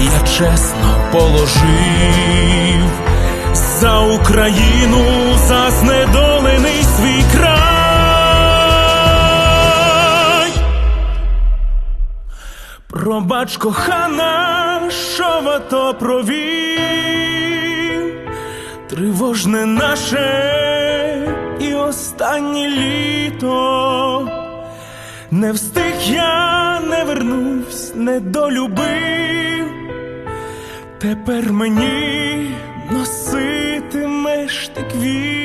і я чесно положив за Україну, за знедолений свій край. Пробач, кохана, що в провів, тривожне наше і останнє літо. Не встиг я, не вернусь, не долюбив. Тепер мені носитимеш ти квіт.